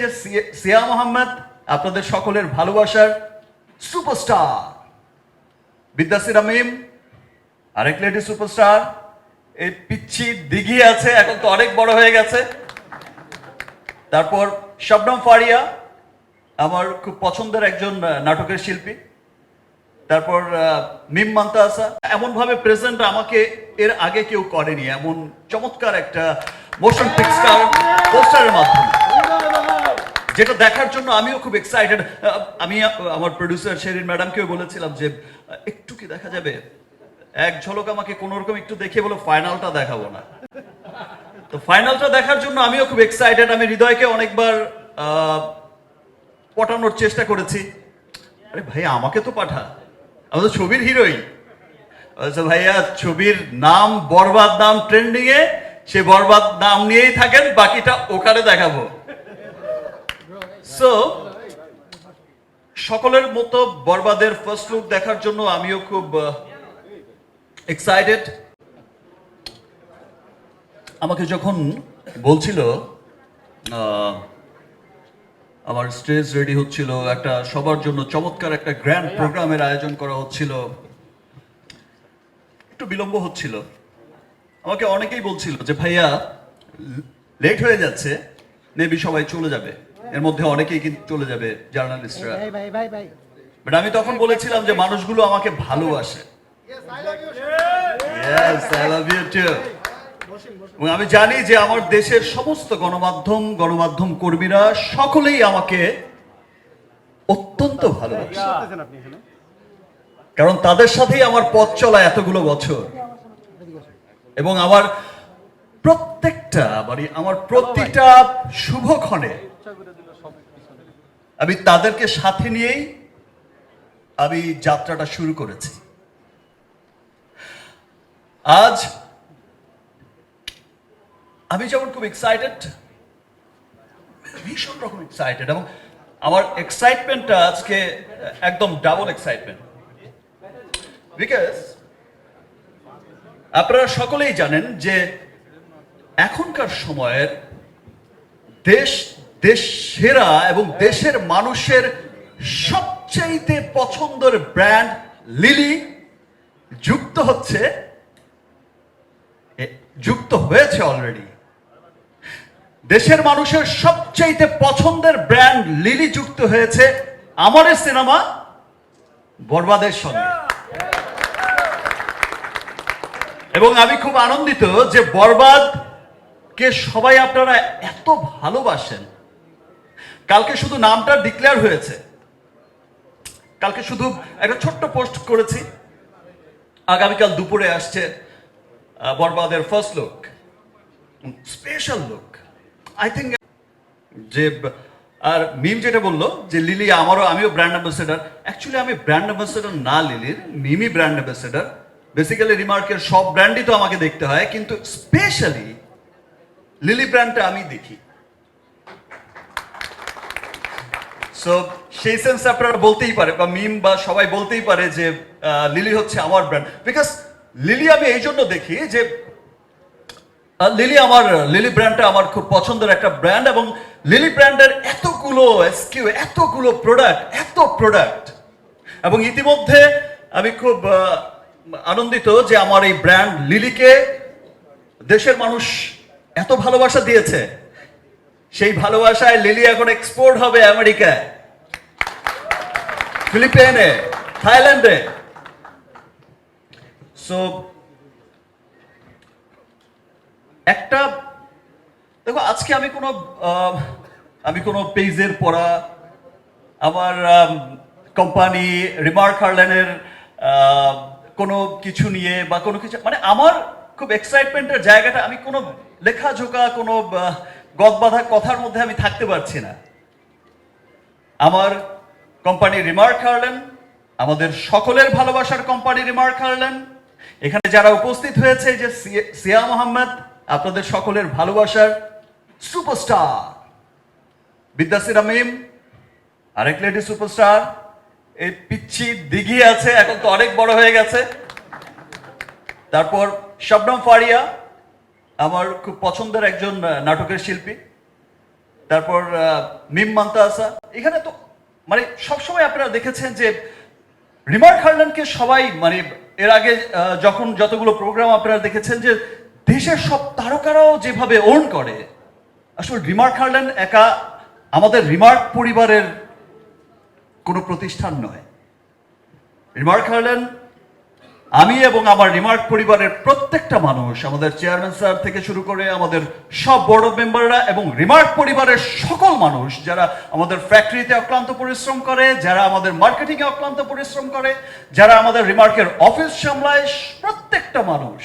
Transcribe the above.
যে সিয়া মোহাম্মদ, আপনাদের সকলের ভালোবাসার সুপারস্টার। আরেক লেডি সুপারস্টার এই পিচ্ছি দিঘি আছে, এখন তো অনেক বড় হয়ে গেছে। তারপর শবনম ফারিয়া, আমার খুব পছন্দের একজন নাটকের শিল্পী। তারপর মিম মান্তাসা। এমন ভাবে প্রেজেন্ট আমাকে এর আগে কেউ করেনি, এমন চমৎকার একটা মোশন পিকচার পোস্টারের মাধ্যমে। যেটা দেখার জন্য আমিও খুব এক্সাইটেড আমি আমার প্রডিউসার শেরিন ম্যাডামকেও বলেছিলাম যে একটু কি দেখা যাবে? এক ঝলক আমাকে কোন রকম একটু দেখিয়ে বলো ফাইনালটা দেখাবো না। তো ফাইনালটা দেখার জন্য আমিও খুব এক্সাইটেড আমি হৃদয়কে অনেকবার পটানোর চেষ্টা করেছি। আরে ভাই আমাকে তো পাঠা। আমি তো ছবির হিরোই আচ্ছা ভাইয়া, ছবির নাম, বরবাদ নাম ট্রেন্ডিং এ সে বরবাদ নাম নিয়েই থাকেন, বাকিটা ওখানে দেখাবো। সো সকলের মতো বরবাদের ফার্স্ট লুক দেখার জন্য আমিও খুব এক্সাইটেড আমাকে যখন বলছিল আমার স্টেজ রেডি হচ্ছিল, একটা সবার জন্য চমৎকার একটা গ্র্যান্ড প্রোগ্রামের আয়োজন করা হচ্ছিল, একটু বিলম্ব হচ্ছিল। আমাকে অনেকেই বলছিল যে, ভাইয়া লেট হয়ে যাচ্ছে মেবি সবাই চলে যাবে। এর মধ্যে অনেকেই কিন্তু চলে যাবে জার্নালিস্টরা। বাট আমি তখন বলেছিলাম যে মানুষগুলো আমাকে ভালোবাসে. এবং আমি জানি যে আমার দেশের সমস্ত গণমাধ্যম গণমাধ্যম কর্মীরা সকলেই আমাকে অত্যন্ত ভালোবাসে। কারণ তাদের সাথেই আমার পথ চলা এতগুলো বছর। এবং আমার প্রত্যেকটা মানে আমার প্রতিটা শুভক্ষণে আমি তাদেরকে সাথে নিয়েই আমি যাত্রাটা শুরু করেছি। আজ আমি যেমন খুব এক্সাইটেড ভীষণ রকম এক্সাইটেড এবং আমার এক্সাইটমেন্টটা আজকে একদম ডাবল এক্সাইটমেন্ট বিকজ আপনারা সকলেই জানেন যে এখনকার সময়ের দেশ দেশ সেরা এবং দেশের মানুষের সবচাইতে পছন্দের ব্র্যান্ড লিলি যুক্ত হচ্ছে যুক্ত হয়েছে অলরেডি দেশের মানুষের সবচাইতে পছন্দের ব্র্যান্ড লিলি যুক্ত হয়েছে আমার সিনেমা বরবাদের সঙ্গে। এবং আমি খুব আনন্দিত যে বরবাদ কে সবাই আপনারা এত ভালোবাসেন। কালকে শুধু নামটা ডিক্লেয়ার হয়েছে। কালকে শুধু একটা ছোট্ট পোস্ট করেছি। আগামীকাল দুপুরে আসছে বরবাদের first look special look I think যে, আর মিম যেটা বলল, যে লিলি আমারও, আমিও ব্র্যান্ড অ্যাম্বাসেডার অ্যাকচুয়ালি আমি ব্র্যান্ড অ্যাম্বাসেডার না লিলির মিমি ব্র্যান্ড অ্যাম্বাসেডার বেসিক্যালি রিমার্কের সব ব্র্যান্ডই তো আমাকে দেখতে হয়, কিন্তু স্পেশালি লিলি ব্র্যান্ডটা আমি দেখি। সো সেই সেন্স আপনারা বলতেই পারে বা মিম বা সবাই বলতেই পারে যে লিলি হচ্ছে আমার ব্র্যান্ড বিকজ লিলি আমি এই জন্য দেখি যে লিলি আমার লিলি ব্র্যান্ডটা আমার খুব পছন্দের একটা ব্র্যান্ড এবং লিলি ব্র্যান্ডের এতগুলো এসকিউ এতগুলো প্রোডাক্ট এত প্রোডাক্ট এবং ইতিমধ্যে আমি খুব আনন্দিত যে আমার এই ব্র্যান্ড লিলিকে দেশের মানুষ এত ভালোবাসা দিয়েছে। সেই ভালোবাসায় লিলি এখন এক্সপোর্ট হবে আমেরিকায়। ফিলিপিনে থাইল্যান্ডে। সো একটা, দেখো, আজকে আমি কোনো আমি কোনো পেজের পড়া, আমার কোম্পানি রিমার্ক হার্লেনের কোনো কিছু নিয়ে বা কোনো কিছু মানে আমার খুব এক্সাইটমেন্টের জায়গাটা, আমি কোনো লেখাজোকা কোনো গদবাধা কথার মধ্যে আমি থাকতে পারছি না। আমার কোম্পানি রিমার্ক হার্লেন, আমাদের সকলের ভালোবাসার কোম্পানি রিমার্ক হার্লেন। এখানে যারা উপস্থিত হয়েছে যে সিয়া মোহাম্মদ, আপনাদের সকলের ভালোবাসার সুপারস্টার। বিদ্যাসির আমিম আরেক লেডি সুপারস্টার। এই পিচ্ছি দিঘি আছে, এখন তো অনেক বড় হয়ে গেছে। তারপর শবনম ফারিয়া আমার খুব পছন্দের একজন নাটকের শিল্পী। তারপর মিম মান্তা আসা এখানে তো মানে সবসময় আপনারা দেখেছেন যে রিমার্ক হার্ল্যান্ডকে সবাই মানে এর আগে যখন যতগুলো প্রোগ্রাম আপনারা দেখেছেন যে দেশের সব তারকারাও যেভাবে ওন করে, আসলে রিমার্ক হার্ল্যান্ড একা আমাদের রিমার্ক পরিবারের কোনো প্রতিষ্ঠান নয়। রিমার্ক হার্ল্যান্ড আমি এবং আমার রিমার্ক পরিবারের প্রত্যেকটা মানুষ, আমাদের চেয়ারম্যান স্যার থেকে শুরু করে আমাদের সব বোর্ড অফ মেম্বাররা এবং রিমার্ক পরিবারের সকল মানুষ যারা আমাদের ফ্যাক্টরিতে অক্লান্ত পরিশ্রম করে, যারা আমাদের মার্কেটিংয়ে অক্লান্ত পরিশ্রম করে, যারা আমাদের রিমার্কের অফিস সামলায়, প্রত্যেকটা মানুষ।